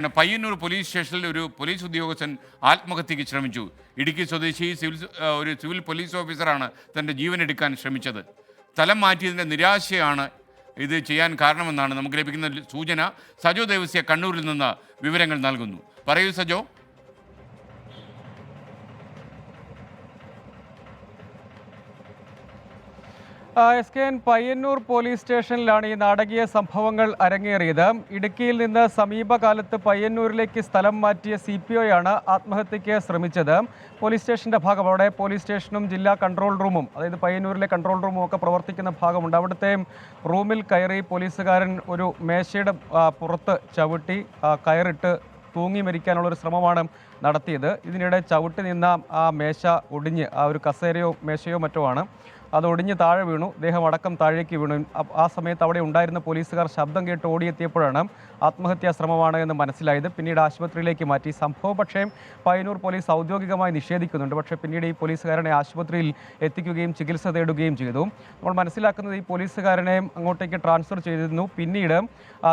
പിന്നെ പയ്യന്നൂർ പോലീസ് സ്റ്റേഷനിൽ ഒരു പോലീസ് ഉദ്യോഗസ്ഥൻ ആത്മഹത്യക്ക് ശ്രമിച്ചു. ഇടുക്കി സ്വദേശി സിവിൽ ഒരു സിവിൽ പോലീസ് ഓഫീസറാണ് തന്റെ ജീവൻ എടുക്കാൻ ശ്രമിച്ചത്. സ്ഥലം മാറ്റിയതിന്റെ നിരാശയാണ് ഇത് ചെയ്യാൻ കാരണമെന്നാണ് നമുക്ക് ലഭിക്കുന്ന സൂചന. സജോ ദേവസ്യ കണ്ണൂരിൽ നിന്ന് വിവരങ്ങൾ നൽകുന്നു. പറയൂ Sajo. S K N Payyanur police സ്റ്റേഷനിലാണ് ഈ നാടകീയ സംഭവങ്ങൾ അരങ്ങേറിയത്. ഇടുക്കിയിൽ നിന്ന് സമീപകാലത്ത് പയ്യന്നൂരിലേക്ക് സ്ഥലം മാറ്റിയ സി പി ഒയാണ് ആത്മഹത്യയ്ക്ക് ശ്രമിച്ചത്. പോലീസ് സ്റ്റേഷന്റെ ഭാഗം അവിടെ പോലീസ് സ്റ്റേഷനും ജില്ലാ കൺട്രോൾ റൂമും അതായത് പയ്യന്നൂരിലെ കൺട്രോൾ റൂമും ഒക്കെ പ്രവർത്തിക്കുന്ന ഭാഗമുണ്ട്. അവിടുത്തെ റൂമിൽ കയറി പോലീസുകാരൻ ഒരു മേശയുടെ പുറത്ത് ചവിട്ടി കയറിട്ട് തൂങ്ങി മരിക്കാനുള്ള ഒരു ശ്രമമാണ് നടത്തിയത്. ഇതിനിടെ ചവിട്ടി നിന്ന ആ മേശ ഒടിഞ്ഞ് ആ ഒരു കസേരയോ മേശയോ മറ്റോ ആണ്. അത് ഒടിഞ്ഞ് താഴെ വീണു. ദേഹം അടക്കം താഴേക്ക് വീണു. ആ സമയത്ത് അവിടെ ഉണ്ടായിരുന്ന പോലീസുകാർ ശബ്ദം കേട്ട് ഓടിയെത്തിയപ്പോഴാണ് ആത്മഹത്യാ ശ്രമമാണ് എന്ന് മനസ്സിലായത്. പിന്നീട് ആശുപത്രിയിലേക്ക് മാറ്റി. സംഭവം പക്ഷേ പയ്യന്നൂർ പോലീസ് ഔദ്യോഗികമായി നിഷേധിക്കുന്നുണ്ട്. പക്ഷേ പിന്നീട് ഈ പോലീസുകാരനെ ആശുപത്രിയിൽ എത്തിക്കുകയും ചികിത്സ തേടുകയും ചെയ്തു. നമ്മൾ മനസ്സിലാക്കുന്നത് ഈ പോലീസുകാരനെ അങ്ങോട്ടേക്ക് ട്രാൻസ്ഫർ ചെയ്തിരുന്നു. പിന്നീട്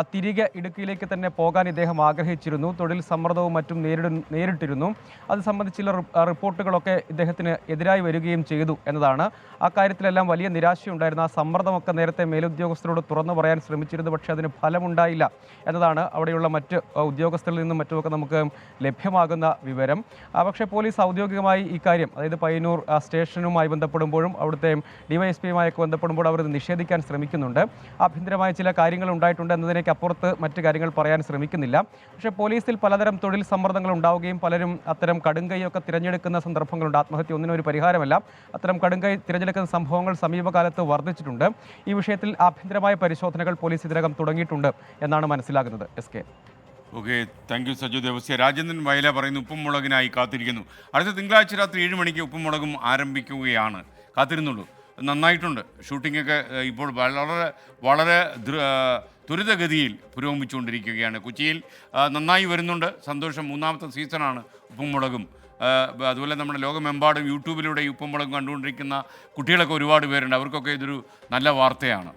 തിരികെ ഇടുക്കിയിലേക്ക് തന്നെ പോകാൻ ഇദ്ദേഹം ആഗ്രഹിച്ചിരുന്നു. തൊഴിൽ സമ്മർദ്ദവും മറ്റും നേരിടും നേരിട്ടിരുന്നു. അത് സംബന്ധിച്ച് ചില റി- ആ, റിപ്പോർട്ടുകളൊക്കെ ഇദ്ദേഹത്തിന് എതിരായി വരികയും ചെയ്തു എന്നതാണ് ആ കാര്യത്തിലെല്ലാം വലിയ നിരാശയുണ്ടായിരുന്നു ആ സമ്മർദ്ദമൊക്കെ നേരത്തെ മേലുദ്യോഗസ്ഥരോട് തുറന്നു പറയാൻ ശ്രമിച്ചിരുന്നു പക്ഷേ അതിന് ഫലമുണ്ടായില്ല എന്നതാണ് അവിടെയുള്ള മറ്റ് ഉദ്യോഗസ്ഥരിൽ നിന്നും മറ്റുമൊക്കെ നമുക്ക് ലഭ്യമാകുന്ന വിവരം. പക്ഷേ പോലീസ് ഔദ്യോഗികമായി ഇക്കാര്യം അതായത് പയ്യന്നൂർ സ്റ്റേഷനുമായി ബന്ധപ്പെടുമ്പോഴും അവിടുത്തെ ഡിവൈഎസ്പിയുമായൊക്കെ ബന്ധപ്പെടുമ്പോൾ അവർ നിഷേധിക്കാൻ ശ്രമിക്കുന്നുണ്ട്. ആഭ്യന്തരമായ ചില കാര്യങ്ങൾ ഉണ്ടായിട്ടുണ്ട് എന്നതിനേക്ക് അപ്പുറത്ത് മറ്റു കാര്യങ്ങൾ പറയാൻ ശ്രമിക്കുന്നില്ല. പക്ഷേ പോലീസിൽ പലതരം തൊഴിൽ സമ്മർദ്ദങ്ങൾ ഉണ്ടാവുകയും പലരും അത്തരം കടുങ്കൈയൊക്കെ തിരഞ്ഞെടുക്കുന്ന സന്ദർഭങ്ങളുണ്ട്. ആത്മഹത്യ ഒന്നിനും ഒരു പരിഹാരമല്ല. അത്തരം കടുങ്കൈ തിരഞ്ഞെടുക്കുന്ന സംഭവങ്ങൾ സമീപകാലത്ത് വർദ്ധിച്ചിട്ടുണ്ട്. ഈ വിഷയത്തിൽ ആഭ്യന്തരമായ പരിശോധനകൾ പോലീസ് ഇതിനകം തുടങ്ങിയിട്ടുണ്ട് എന്നാണ് മനസ്സിലാകുന്നത്. S K. Okay thank you Saju Devasya. Rajendran Vayala പറയുന്നു ഉപ്പുമുളകിനായി കാത്തിരിക്കുന്നു. അടുത്ത തിങ്കളാഴ്ച രാത്രി ഏഴ് മണിക്ക് ഉപ്പുമുളകും ആരംഭിക്കുകയാണ്. കാത്തിരുന്നുള്ളൂ. നന്നായിട്ടുണ്ട്. ഷൂട്ടിങ്ങൊക്കെ ഇപ്പോൾ വളരെ വളരെ ത്വരിതഗതിയിൽ പുരോഗമിച്ചുകൊണ്ടിരിക്കുകയാണ്. കൊച്ചിയിൽ നന്നായി വരുന്നുണ്ട്. സന്തോഷം മൂന്നാമത്തെ സീസണാണ് ഉപ്പും മുളകും. ആ, അതുപോലെ നമ്മുടെ ലോകമെമ്പാടും യൂട്യൂബിലൂടെ ഉപ്പും മുളകും കണ്ടുകൊണ്ടിരിക്കുന്ന കുട്ടികളൊക്കെ ഒരുപാട് പേരുണ്ട്. അവർക്കൊക്കെ ഇതൊരു നല്ല വാർത്തയാണ്.